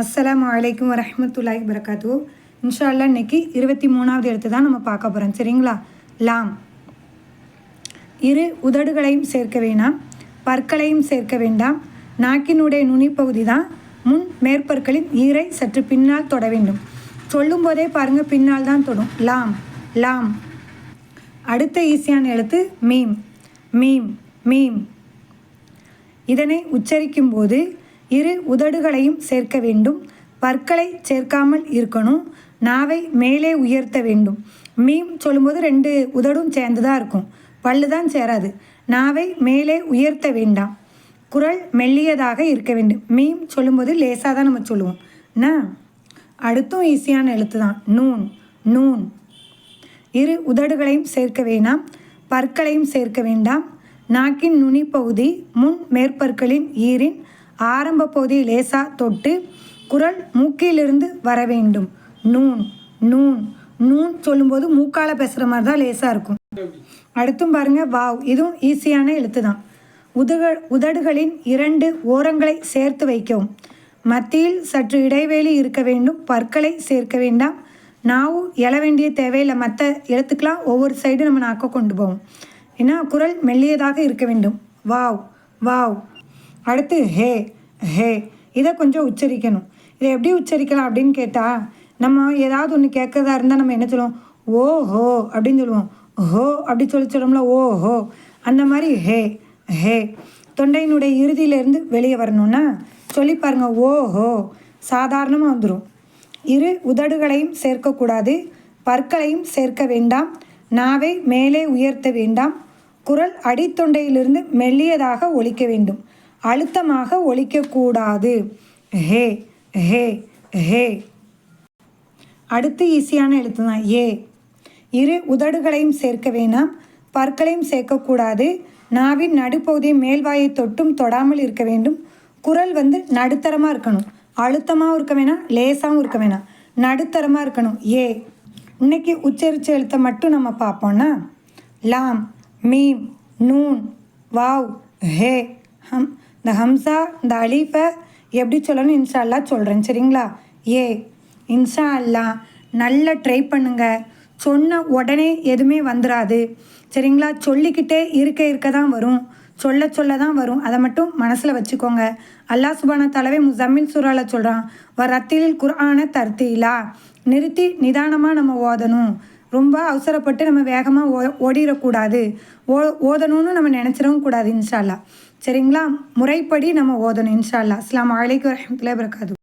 அஸ்லாம் வலைக்கம் வரஹ்மத்துல்லாஹி வரகாத்து இன்ஷா அல்லாஹ் இன்னைக்கு இருபத்தி மூணாவது எழுத்து தான் நம்ம பார்க்க போகிறோம் சரிங்களா? லாம். இரு உதடுகளையும் சேர்க்க வேணாம். பற்களையும் சேர்க்க வேண்டாம். நாக்கினுடைய நுனிப்பகுதி தான். முன் மேற்பற்களின் ஈரை சற்று பின்னால் தொட வேண்டும். சொல்லும்போதே பாருங்கள் பின்னால் தான் தொடும். லாம். லாம். அடுத்த ஈஸியான எழுத்து மீம். மீம். மீம். இதனை உச்சரிக்கும் போது இரு உதடுகளையும் சேர்க்க வேண்டும். பற்களை சேர்க்காமல் இருக்கணும். நாவை மேலே உயர்த்த வேண்டும். மீம் சொல்லும்போது ரெண்டு உதடும் சேர்ந்து தான் இருக்கும். பல்லு தான் சேராது. நாவை மேலே உயர்த்த வேண்டாம். குரல் மெல்லியதாக இருக்க வேண்டும். மீம் சொல்லும்போது லேசாக தான் நம்ம சொல்லுவோம். என்ன அடுத்தும் ஈஸியான எழுத்து தான் நூன். நூன். இரு உதடுகளையும் சேர்க்க வேண்டாம் பற்களையும் சேர்க்க வேண்டாம். நாக்கின் நுனி பகுதி முன் மேற்பற்களின் ஈரின் ஆரம்ப பகுதி லேசா தொட்டு குரல் மூக்கிலிருந்து வர வேண்டும். நூன் நூன் நூன் சொல்லும்போது மூக்கால பேசுகிற மாதிரி தான் லேசாக இருக்கும். அடுத்தும் பாருங்க வாவ் இதுவும் ஈஸியான எழுத்து தான் உதக உதடுகளின் இரண்டு ஓரங்களை சேர்த்து வைக்கவும். மத்தியில் சற்று இடைவெளி இருக்க வேண்டும் பற்களை சேர்க்க வேண்டாம். நாவும் எழ வேண்டிய தேவையில்லை மற்ற எழுத்துக்கெலாம் ஒவ்வொரு சைடு நம்ம நாக்க கொண்டு போவோம். ஏன்னா குரல் மெல்லியதாக இருக்க வேண்டும். வாவ் வாவ் அடுத்து ஹே ஹே இதை கொஞ்சம் உச்சரிக்கணும். இதை எப்படி உச்சரிக்கலாம் அப்படின்னு கேட்டால் நம்ம ஏதாவது ஒன்று கேட்கறதா இருந்தால் நம்ம என்ன சொல்லுவோம்? ஓ ஹோ அப்படின்னு சொல்லுவோம். ஹோ அப்படி சொல்லி சொல்லுவோம்ல ஓ ஹோ. அந்த மாதிரி ஹே ஹே. தொண்டையினுடைய இறுதியிலேருந்து வெளியே வரணும்னா சொல்லி பாருங்கள் ஓ ஹோ. சாதாரணமாக வந்துடும் இரு உதடுகளையும் சேர்க்கக்கூடாது. பற்களையும் சேர்க்க வேண்டாம். நாவை மேலே உயர்த்த வேண்டாம். குரல் அடித்தொண்டையிலிருந்து மெல்லியதாக ஒலிக்க வேண்டும். அழுத்தமாக ஒழிக்கக்கூடாது ஹே ஹே ஹே. அடுத்து ஈஸியான எழுத்து தான் ஏ. இரு உதடுகளையும் சேர்க்க வேணாம். பற்களையும் சேர்க்கக்கூடாது. நாவின் நடுப்பகுதியை மேல்வாயை தொட்டும் தொடாமல் இருக்க வேண்டும். குரல் வந்து நடுத்தரமாக இருக்கணும். அழுத்தமாகவும் இருக்க வேணாம் லேசாகவும் இருக்க வேணாம். நடுத்தரமாக இருக்கணும். ஏ. இன்னைக்கு உச்சரிச்ச எழுத்தை மட்டும் நம்ம பார்ப்போம்னா லாம் மீம் நூன் வாவ் ஹே ஹம் இந்த ஹம்சா இந்த அலீஃபை எப்படி சொல்லணும் இன்ஷா அல்லா சொல்கிறேன் சரிங்களா? ஏ இன்ஷா அல்லா நல்லா ட்ரை பண்ணுங்க. சொன்ன உடனே எதுவுமே வந்துடாது சரிங்களா? சொல்லிக்கிட்டே இருக்க இருக்க தான் வரும். சொல்ல சொல்ல தான் வரும். அதை மட்டும் மனசில் வச்சுக்கோங்க. அல்லாஹ் சுபான தலைவை முசம்மில் சுரால சொல்கிறான் வ ரத்திலில் குர்ஆன தர்த்தீலா நிறுத்தி நிதானமாக நம்ம ஓதணும். ரொம்ப அவசரப்பட்டு நம்ம வேகமாக ஓ ஓடிடக்கூடாது. ஓ ஓதணும்னு நம்ம நினச்சிடவும் கூடாது இன்ஷால்லா சரிங்களா? முறைப்படி நம்ம ஓதணும் இன்ஷால்லா அஸ்லாம் வலைக்கு வரமத்துல பிறக்காது